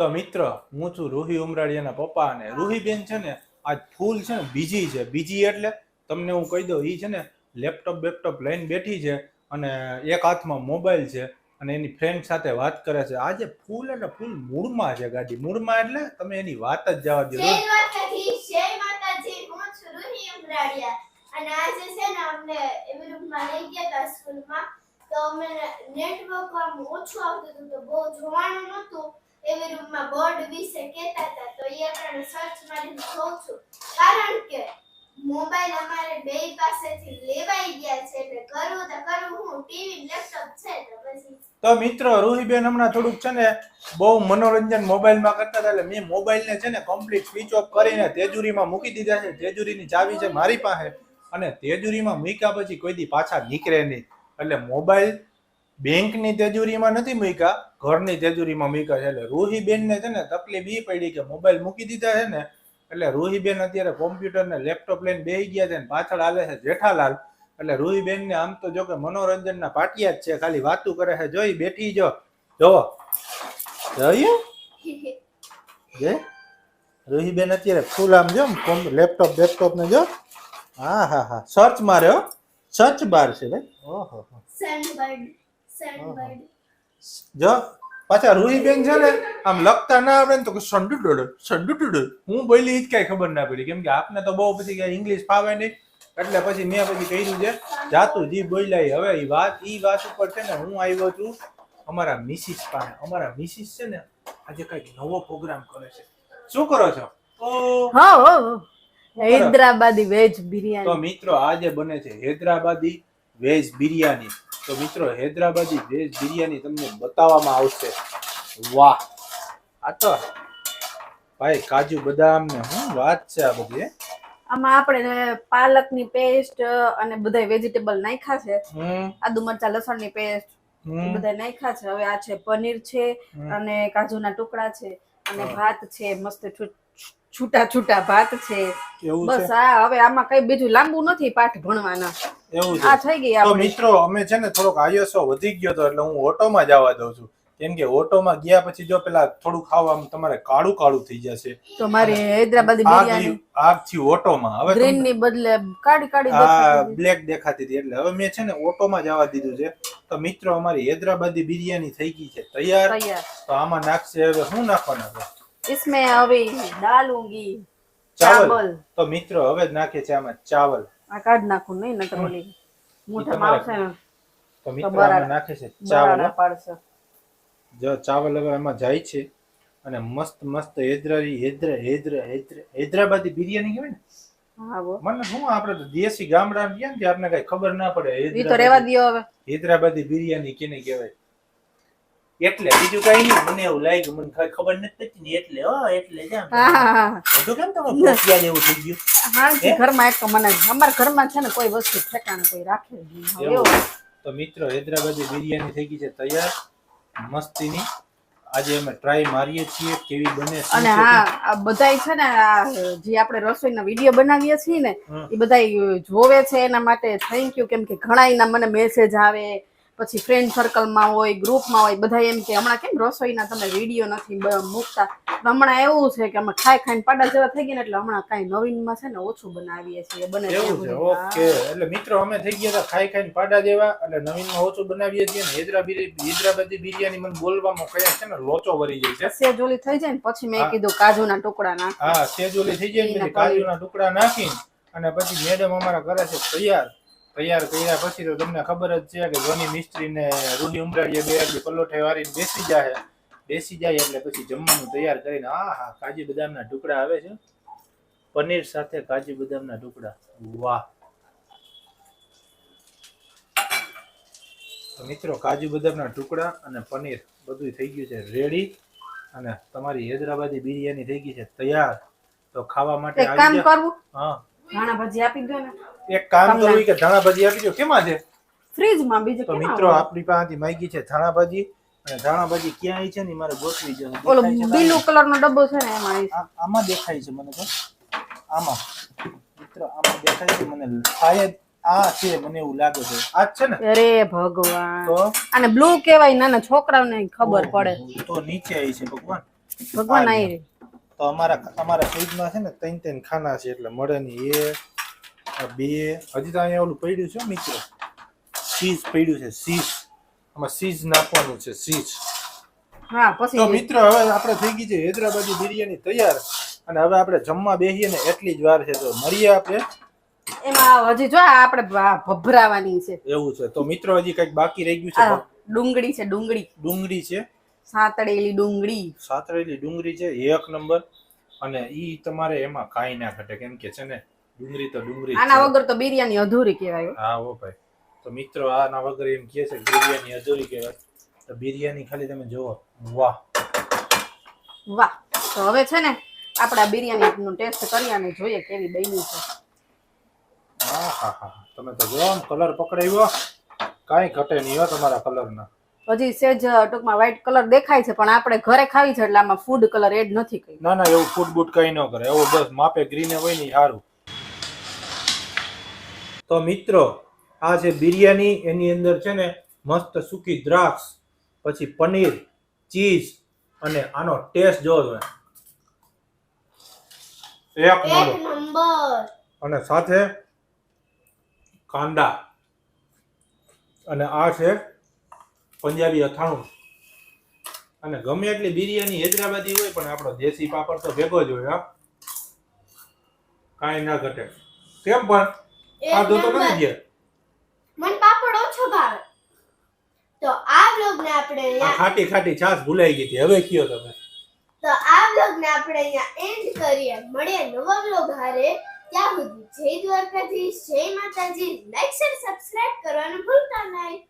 તો મિત્ર, હું છું રૂહી ઉમરાળિયાના પપ્પા અને રૂહીબેન છે ને આજ ફૂલ છે ને, બીજી છે, બીજી એટલે તમને હું કહી દઉં એ છે ને લેપટોપ બેપટોપ લઈને બેઠી છે અને એક હાથમાં મોબાઈલ છે અને એની ફ્રેન્ડ સાથે વાત કરે છે. આજે ફૂલ એટલે ફૂલ મૂળમાં છે ગાડી. મૂળમાં એટલે તમે એની વાત જ જવા દો. જય માતાજી હું છું રૂહી ઉમરાડિયા અને આજે છે ને અમને એવી રૂમમાં લઈ ગયા હતા સ્કૂલમાં. તો અમે નેટવર્ક આમ ઓછું આવતું હતું, તો બહુ જોવાનું નહોતું. એવી રૂમમાં બોર્ડ વિશે કહેતા હતા. તો એ આપણે સર્ચ મારીને જોઉં છું. કારણ કે મોબાઈલ અમારે બે પાસેથી લેવાઈ ગયા છે એટલે કરવું તો કરવું હું ટીવી લેપટોપ છે તો પછી તો મિત્રો, રૂહીબેન હમણાં થોડુંક છે ને બહુ મનોરંજન મોબાઈલમાં કરતા હતા એટલે મેં મોબાઈલને છે ને કમ્પ્લીટ સ્વિચ ઓફ કરીને તેજુરીમાં મૂકી દીધા છે. તેજુરીની ચાવી છે મારી પાસે અને તેજુરીમાં મૂક્યા પછી કોઈ દી પાછા નીકળે નહીં. એટલે મોબાઈલ બેંકની તેજુરીમાં નથી મૂક્યા, ઘરની તેજુરીમાં મૂક્યા છે. એટલે રૂહીબેનને છે ને તકલીફ એ પડી કે મોબાઈલ મૂકી દીધા છે ને, એટલે રૂહીબેન અત્યારે કોમ્પ્યુટર ને લેપટોપ લઈને બેસી ગયા છે ને પાછળ આવે છે જેઠાલાલ. એટલે રૂહીબેન ને આમ તો જો કે મનોરંજનના પાટિયા જ છે, ખાલી વાતું કરે છે. જોઈ બેઠી જો. જોવો જોયું જે રૂહીબેન અત્યારે ફૂલ આમ જો લેપટોપ બેપટોપ ને જો. હા હા હા. સર્ચ માર્યો સર્ચ બાર છે ભાઈ. ઓહો સનબર્ડ જો પાછા રૂહીબેન છે ને આમ લખતા ના આવડે ને તો સંડુ ડોડો સંડુ ડોડો હું બોલી જ કઈ ખબર ના પડી. કેમ કે આપને તો બહુ પછી કઈ ઇંગ્લિશ ફાવે નહીં. એટલે પછી મેં પછી કહ્યું છે. જાતું જી બોલ્યા હવે એ વાત એ વાત ઉપર છે ને હું આવ્યો છું અમારા મિસિસ પાસે. અમારા મિસિસ છે ને આજે કંઈક નવો પ્રોગ્રામ કરે છે. શું કરો છો? હા હૈદરાબાદી વેજ તો મિત્રો આજે બને છે હૈદરાબાદી વેજ બિરયાની. તો મિત્રો હૈદરાબાદી વેજ બિરયાની તમને બતાવવામાં આવશે. વાહ! આ તો ભાઈ કાજુ બદામ ને હું વાત છે આ બધી આમાં આપણે પાલકની પેસ્ટ અને બધા વેજીટેબલ નાખ્યા છે. આદુ મરચા લસણની પેસ્ટ બધા નાખ્યા છે. હવે આ છે પનીર છે. અને કાજુના ટુકડા છે અને ભાત છે મસ્ત છૂટા છૂટા ભાત છે. બસ આ હવે આમાં કઈ બીજું લાંબુ નથી પાઠ ભણવાના. એવું આ થઈ ગઈ તો મિત્રો અમે છે ને થોડોક આયુસો વધી ગયો તો એટલે હું ઓટોમાં જવા દઉં છું. કેમ કે ઓટોમાં ગયા પછી જો પેલા થોડું ખાવામાં તમારે કાળું કાળું થઈ જશે. તો મારે હૈદરાબાદી બિરયાની. આગથી ઓટોમાં. હવે ગ્રીનની બદલે કાળી કાળી આ બ્લેક દેખાતી હતી. એટલે હવે મેં છે ને ઓટોમાં જવા દીધું છે. તો મિત્રો અમારી હૈદરાબાદી બિરયાની થઈ ગઈ છે. તૈયાર? તૈયાર. તો આમાં નાખશે. હવે શું નાખવાના છે? इसमें હવે દાલ ઊંગી ચાવલ ચાવલ તો મિત્રો હવે જ નાખે છે આમાં ચાવલ આ કાઢ નાખું નહીં નકર ઓલી મોઢામાં આવશે ને તો મિત્રો બરાબર. આમાં નાખે છે ચાવલ બરાડા પાડશે જો ચાવલ હવે એમાં જાય છે અને મસ્ત મસ્ત હૈદરાબાદી હૈદરા હૈદરા હૈદરા હૈદરાબાદી બિરયાની કહેવાય ને હા બો મને શું આપણે તો દેશી ગામડા ગયા ને આપણે કઈ ખબર ના પડે ઈ તો રેવા હૈદરાબાદી દ્યો હવે હૈદરાબાદી બિરયાની કેને કહેવાય એટલે બીજું કઈ નહીં. મને એવું લાગ્યું મને કઈ ખબર નથી પડતી ને એટલે હો એટલે જ બધું કેમ તમે થઈ ગયું? હા ઘરમાં એક મને અમારા ઘરમાં છે ને કોઈ વસ્તુ ઠેકાણ કોઈ રાખે નહીં. હવે એવું. એવું. તો મિત્રો હૈદરાબાદી બિરયાની થઈ ગઈ છે તૈયાર મસ્તીની. આજે અમે ટ્રાય મારીએ છીએ કેવી બને અને હા આ બધાય છે ને આ જે આપણે રસોઈના વીડિયો બનાવીએ છીએ ને એ બધાય જોવે છે એના માટે થેન્ક યુ કેમ કે ઘણાયના મને મેસેજ આવે પછી ફ્રેન્ડ સર્કલમાં હોય ગ્રુપમાં હોય બધા એમ કે હમણાં કેમ રસોઈના તમે વીડિયો નથી મૂકતા? હમણાં એવું છે કે અમે ખાઈ ખાઈને પાડા જેવા થઈ ગયા ને એટલે હમણાં કાંઈ નવીનમાં છે ને ઓછું બનાવીએ છીએ બને એવું છે ઓકે. એટલે મિત્રો અમે થઈ ગયા હતા ખાઈ ખાઈને પાડા જેવા એટલે નવીનમાં ઓછું બનાવીએ છીએ ને હૈદરા હૈદરાબાદી બિરયાની મને બોલવામાં કયા છે ને લોચો વરી જાય છે. સેજોલી થઈ જાય ને પછી મેં. કીધું કાજુના ટુકડા નાખ હા સેજોલી થઈ જાય ને કાજુના ટુકડા નાખીને અને પછી મેડમ અમારા કરે છે તૈયાર. તૈયાર કર્યા પછી તો તમને ખબર જ છે કે ધોની મિસ્ત્રી ને રૂહી ઉમરાડીએ બે આગળ પલોઠે વાળીને બેસી જાય બેસી જાય એટલે પછી જમવાનું તૈયાર કરીને આ હા કાજુ બદામના ટુકડા આવે છે. પનીર સાથે કાજુ બદામના ટુકડા. વાહ. મિત્રો કાજુ બદામના ટુકડા અને પનીર બધું થઈ ગયું છે રેડી. અને તમારી હૈદરાબાદી બિરયાની થઈ ગઈ છે તૈયાર. તો ખાવા માટે કામ આવી. કરવું? હા. ઘણા ભજી આપી દો ને. એક કામ. કરવું કે ધાણા ભાજી આપી દો કેમાં છે ફ્રીજમાં બીજું તો મિત્રો આપણી પાસેથી માંગી છે ધાણા ભાજી. અને ધાણા ભાજી ક્યાં છે ને મારે ગોતવી છે ઓલો બ્લુ કલર નો ડબ્બો છે ને એમાં આ- આમાં દેખાય છે મને તો. આમાં. મિત્રો આમાં દેખાય છે મને. શાયદ આ છે મને એવું લાગે છે. આ છે ને? અરે ભગવાન. તો? આને બ્લુ કહેવાય નાના છોકરાઓને ખબર પડે. તો નીચે આવી છે ભગવાન. ભગવાન આવી તો અમારા અમારા ફ્રીજમાં છે ને ત્રણ ત્રણ ખાના છે એટલે મળે નહીં એ. બે હજી તો અહીંયા ઓલું પડ્યું છે મિત્રો. સીઝ પડ્યું છે સીઝ આમાં સીઝ નાખવાનું છે સીઝ હા તો મિત્રો હવે આપણે થઈ ગઈ છે હૈદરાબાદી બિરયાની તૈયાર. અને હવે આપણે જમવા બેસીએ ને એટલી જ વાર છે તો મળીએ આપણે. એમાં હજી જો આપણે ભભરાવાની છે. એવું છે. તો મિત્રો હજી કંઈક બાકી રહી ગયું છે? ડુંગળી છે ડુંગળી. ડુંગળી છે? સાતળેલી ડુંગળી. સાતળેલી ડુંગળી છે એક નંબર. અને ઈ તમારે એમાં કાંઈ ના ઘટે કેમ કે છે ને ડુંગળી તો ડુંગળી આના વગર તો બિરયાની અધૂરી કહેવાય. હા ઓ ભાઈ. તો મિત્રો આના વગર એમ કહે છે કે બિરયાની અધૂરી કહેવાય. તો બિરયાની ખાલી તમે જુઓ. વાહ. વાહ. તો હવે છે ને આપણે આ નું ટેસ્ટ કરી અને જોઈએ કેવી બની છે. હા હા હા તમે તો જો કલર પકડાવ્યો. કાંઈ ઘટે નહીં હો તમારા કલરના. હજી સેજ ટૂંકમાં વ્હાઈટ કલર દેખાય છે પણ આપણે ઘરે ખાવી છે એટલે આમાં ફૂડ કલર એડ નથી કર્યું. ના ના એવું ફૂડ બૂટ કઈ ન કરે. એવું બસ માપે ગ્રીન હોય ને સારું. તો મિત્રો આ છે બિરયાની એની અંદર છે ને મસ્ત સૂકી દ્રાક્ષ પછી પનીર ચીઝ અને આનો ટેસ્ટ જો તમે. એક નંબર. અને સાથે કાંદા. અને આ છે પંજાબી અથાણું. અને ગમે એટલી બિરયાની હૈદરાબાદી હોય પણ આપણો દેશી પાપડ તો ભેગો જ હોય હા. કાંઈ ના ઘટે. કેમ પણ ખાધો તો. નથી ગયા મને પાપડ ઓછો ભાવે. તો આ બ્લોગ ને આપણે આ અહીંયા ખાટી ખાટી છાસ ભૂલાઈ ગઈ હતી. હવે કયો તમે? તો આ બ્લોગ ને આપણે અહીંયા એન્ડ કરીએ. મળીએ નવા બ્લોગ હારે. ત્યાં સુધી જય દ્વારકાધીશ જય માતાજી. લાઈક શેર સબસ્ક્રાઇબ કરવાનું ભૂલતા નહીં.